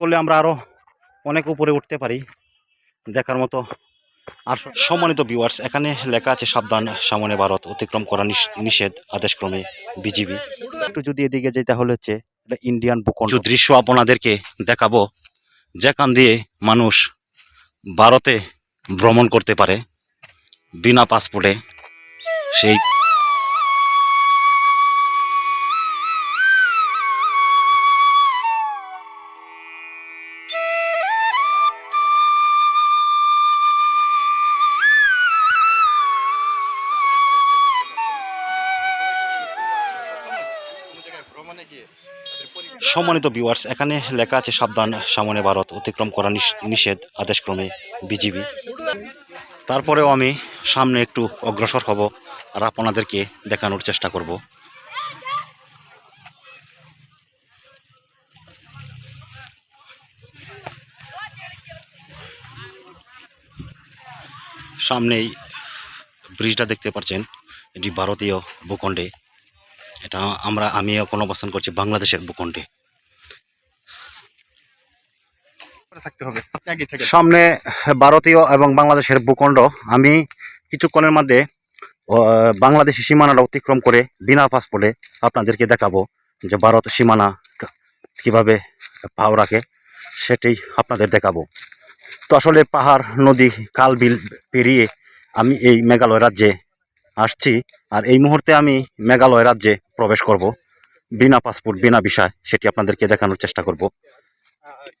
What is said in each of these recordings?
করলে আমরা আরও অনেক উপরে উঠতে পারি। দেখার মতো আর সম্মানিত ভিউয়ার্স এখানে লেখা আছে, সাবধান সামনে ভারত অতিক্রম করা নিষ- নিষেধ আদেশক্রমে বিজিবি। একটু যদি এদিকে যাই তাহলে হচ্ছে এটা ইন্ডিয়ান ভূখণ্ড। দৃশ্য আপনাদেরকে দেখাবো, যেখান দিয়ে মানুষ ভারতে ভ্রমণ করতে পারে, বিনা পাসপোর্টে সেই সম্মানিত ভিউয়ার্স এখানে লেখা আছে, সাবধান সামনে ভারত অতিক্রম করা নিষ- নিষেধ আদেশক্রমে বিজিবি। তারপরেও আমি সামনে একটু অগ্রসর হব আর আপনাদেরকে দেখানোর চেষ্টা করব। সামনেই ব্রিজটা দেখতে পাচ্ছেন, এটি ভারতীয় ভূখণ্ডে। এটা আমরা, আমি এখন অবস্থান করছি বাংলাদেশের ভূখণ্ডে। সামনে ভারতীয় এবং বাংলাদেশের ভূখণ্ড, আমি কিছুক্ষণের মধ্যে বাংলাদেশি সীমানাটা অতিক্রম করে বিনা পাসপোর্টে আপনাদেরকে দেখাবো যে ভারত সীমানা কীভাবে পাও রাখে, সেটাই আপনাদের দেখাবো। তো আসলে পাহাড়, নদী, খাল, বিল পেরিয়ে আমি এই মেঘালয় রাজ্যে আসছি, আর এই মুহূর্তে আমি মেঘালয় রাজ্যে প্রবেশ করব। বিনা পাসপোর্ট বিনা বিষয় সেটি আপনাদেরকে দেখানোর চেষ্টা করব।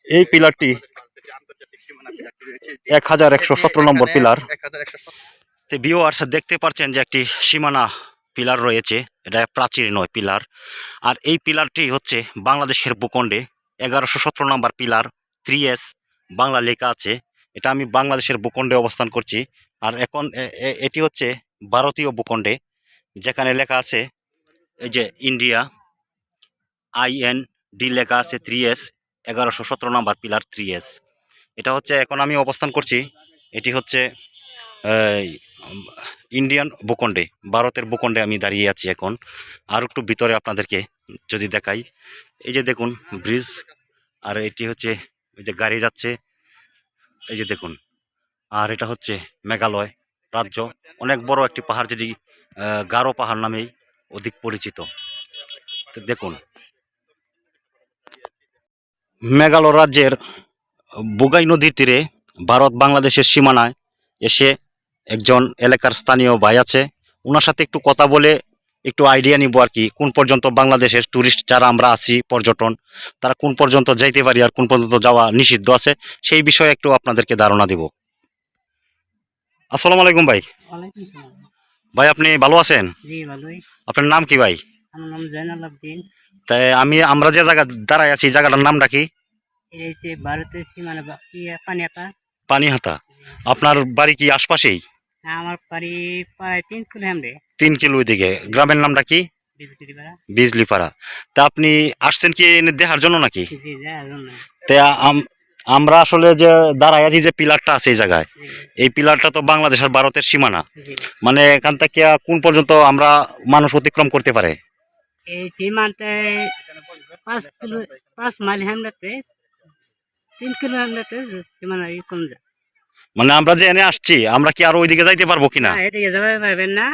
এই পিলারটি এক হাজার একশো সতেরো নম্বর পিলার। হাজার একশো দেখতে পাচ্ছেন যে একটি সীমানা পিলার রয়েছে, এটা প্রাচীর নয় পিলার। আর এই পিলারটি হচ্ছে বাংলাদেশের ভূখণ্ডে, এগারোশো সতেরো নম্বর পিলার থ্রি এস বাংলা লেখা আছে। এটা আমি বাংলাদেশের ভূখণ্ডে অবস্থান করছি। আর এখন এটি হচ্ছে ভারতীয় ভূখণ্ডে, যেখানে লেখা আছে, এই যে ইন্ডিয়া আইএন ডি লেখা আছে থ্রি এস এগারোশো সতেরো নম্বর পিলার থ্রি এস এটা হচ্ছে এখন আমি অবস্থান করছি, এটি হচ্ছে ইন্ডিয়ান ভূখণ্ডে, ভারতের ভূখণ্ডে আমি দাঁড়িয়ে আছি এখন। আর একটু ভিতরে আপনাদেরকে যদি দেখাই, এই যে দেখুন ব্রিজ আর এটি হচ্ছে, এই যে গাড়ি যাচ্ছে, এই যে দেখুন, আর এটা হচ্ছে মেঘালয় রাজ্য। অনেক বড় একটি পাহাড় যেটি গারো পাহাড় নামেই অধিক পরিচিত। দেখুন মেঘালয় রাজ্যের বুগাই নদীর তীরে ভারত বাংলাদেশের সীমানায় এসে একজন এলাকার স্থানীয় ভাই আছে। ওনার সাথে একটু কথা বলে একটু আইডিয়া নিব আর কি কোন পর্যন্ত বাংলাদেশের ট্যুরিস্ট যারা আমরা আছি পর্যটন তারা কোন পর্যন্ত যাইতে পারি আর কোন পর্যন্ত যাওয়া নিষিদ্ধ আছে সেই বিষয়ে একটু আপনাদেরকে ধারণা দিব। আসসালামু আলাইকুম ভাই। ভাই আপনি ভালো আছেন? আপনার নাম কি ভাই? তাই আমি আমরা যে জায়গা দাঁড়ায় আছি জায়গাটার নামটা কি? ভারতের সীমানা পানিহাতা। আপনার বাড়ি কি আশপাশেই? আমার বাড়ি প্রায় তিন কিলো হ্যামরে তিন কিলো দিকে গ্রামের নামটা কি? বিজলিপাড়া। তা আপনি আসছেন কি দেখার জন্য নাকি? তা আম- আমরা আসলে যে দাঁড়ায় আছি যে পিলারটা আছে এই জায়গায় এই পিলারটা তো বাংলাদেশ আর ভারতের সীমানা মানে এখান থেকে কোন পর্যন্ত আমরা মানুষ অতিক্রম করতে পারে? এই সীমান্তে পাঁচ কিলো পাঁচ মাইল হ্যামলেতে তিন কিলো সীমানা ই কম যায় মানে আমরা যে এনে আসছি আমরা কি আর ওইদিকে যাইতে পারব কিনা? এদিকে যাবে পারবেন না।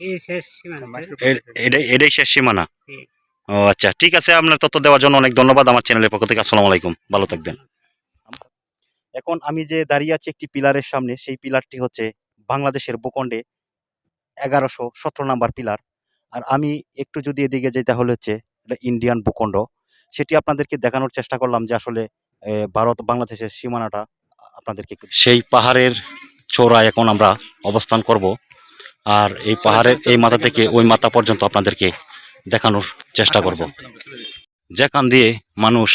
এই শেষ সীমানা। এ- এটাই এটাই শেষ সীমানা? ও আচ্ছা ঠিক আছে আপনার তথ্য দেওয়ার জন্য অনেক ধন্যবাদ আমার চ্যানেলের পক্ষ থেকে। আসসালামু আলাইকুম ভালো থাকবেন। এখন আমি যে দাঁড়িয়ে আছি একটি পিলারের সামনে সেই পিলারটি হচ্ছে বাংলাদেশের ভূখণ্ডে এগারোশো সতেরো নাম্বার পিলার। আর আমি একটু যদি এদিকে যাই তাহলে হচ্ছে এটা ইন্ডিয়ান ভূখণ্ড। সেটি আপনাদেরকে দেখানোর চেষ্টা করলাম যে আসলে ভারত বাংলাদেশের সীমানাটা আপনাদেরকে সেই পাহাড়ের চোরায় এখন আমরা অবস্থান করব। আর এই পাহাড়ের এই মাথা থেকে ওই মাথা পর্যন্ত আপনাদেরকে দেখানোর চেষ্টা করব। যেখান দিয়ে মানুষ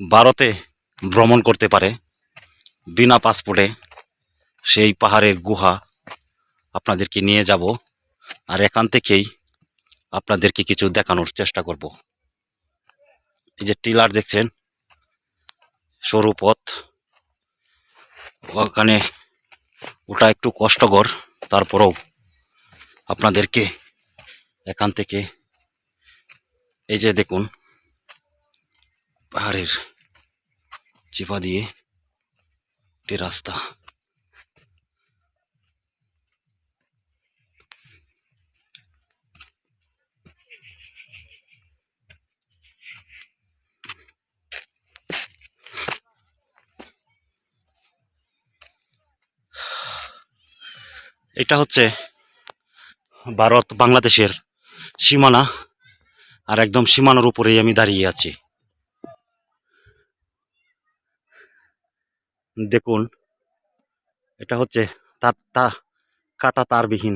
ভারতে ভ্রমণ করতে পারে, বিনা পাসপোর্টে সেই পাহাড়ের গুহা আপনাদেরকে নিয়ে যাব। আর এখান থেকেই আপনাদেরকে কিছু দেখানোর চেষ্টা করব। এই যে টিলার দেখছেন, সরু পথ। ওখানে ওটা একটু কষ্টকর, তারপরেও আপনাদেরকে এখান থেকে এই যে দেখুন, পাহাড়ের চিপা দিয়ে একটি রাস্তা। এটা হচ্ছে ভারত বাংলাদেশের সীমানা আর একদম সীমানার উপরেই আমি দাঁড়িয়ে আছি। দেখুন, এটা হচ্ছে তার তা কাটা তারবিহীন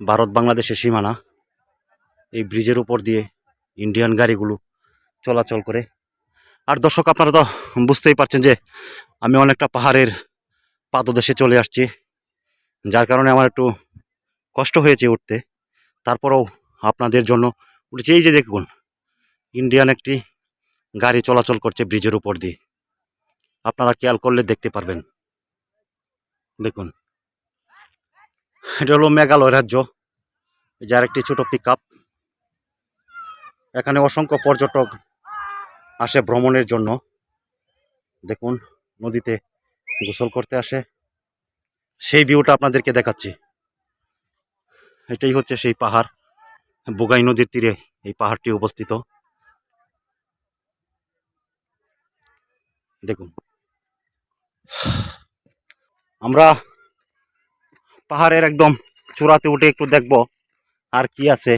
ভারত বাংলাদেশের সীমানা। এই ব্রিজের উপর দিয়ে ইন্ডিয়ান গাড়িগুলো চলাচল করে। আর দর্শক, আপনারা তো বুঝতেই পারছেন যে আমি অনেকটা পাহাড়ের পাদদেশে চলে আসছি। যার কারণে আমার একটু কষ্ট হয়েছে উঠতে। তারপরেও আপনাদের জন্য উঠেছি এই যে দেখুন ইন্ডিয়ান একটি গাড়ি চলাচল করছে ব্রিজের উপর দিয়ে। আপনারা খেয়াল করলে দেখতে পারবেন। দেখুন, এটা হলো মেঘালয় রাজ্য, যার একটি ছোট পিক এখানে অসংখ্য পর্যটক আসে ভ্রমণের জন্য। দেখুন, নদীতে গোসল করতে আসে। সেই ভিউটা আপনাদেরকে দেখাচ্ছি। এটাই হচ্ছে সেই পাহাড়। বুগাই নদীর তীরে এই পাহাড়টি অবস্থিত। দেখুন। আমরা পাহাড়ের একদম চূড়াতে উঠে একটু দেখব আর কি আছে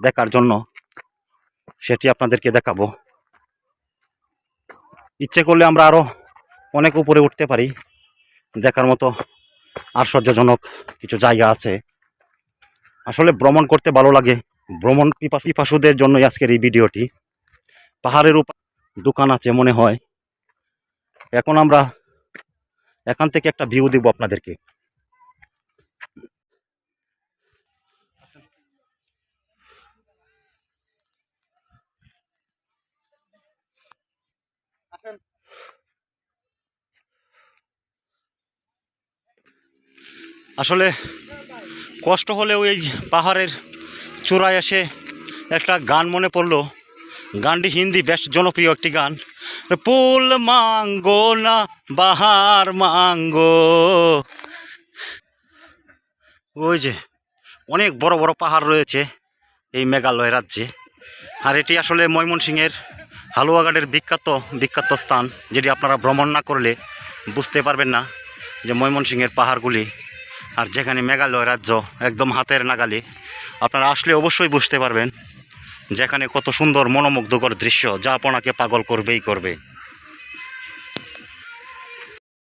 দেখার জন্য। সেটি আপনাদেরকে দেখাবো। ইচ্ছে করলে আমরা আরও অনেক উপরে উঠতে পারি। দেখার মতো আশ্চর্যজনক কিছু জায়গা আছে। আসলে ভ্রমণ করতে ভালো লাগে। ভ্রমণ পিপা- পিপাসুদের জন্যই আজকের এই ভিডিওটি। পাহাড়ের উপর দোকান আছে মনে হয়। এখন আমরা এখান থেকে একটা ভিউ দেবো আপনাদেরকে। আসলে কষ্ট হলেও এই পাহাড়ের চূড়ায় এসে একটা গান মনে পড়ল। গানটি হিন্দি বেশ জনপ্রিয় একটি গান। পুল মাঙ্গো না, বাহার মাঙ্গো। ওই যে, অনেক বড় বড় পাহাড় রয়েছে এই মেঘালয় রাজ্যে। আর এটি আসলে ময়মনসিংহের হালুয়াঘাটের বিখ্যাত বিখ্যাত স্থান, যেটি আপনারা ভ্রমণ না করলে বুঝতে পারবেন না যে ময়মনসিংহের পাহাড়গুলি আর যেখানে মেঘালয় রাজ্য একদম হাতের নাগালে, আপনারা আসলে অবশ্যই বুঝতে পারবেন যেখানে কত সুন্দর মনোমুগ্ধকর দৃশ্য, যা আপনাকে পাগল করবেই করবে।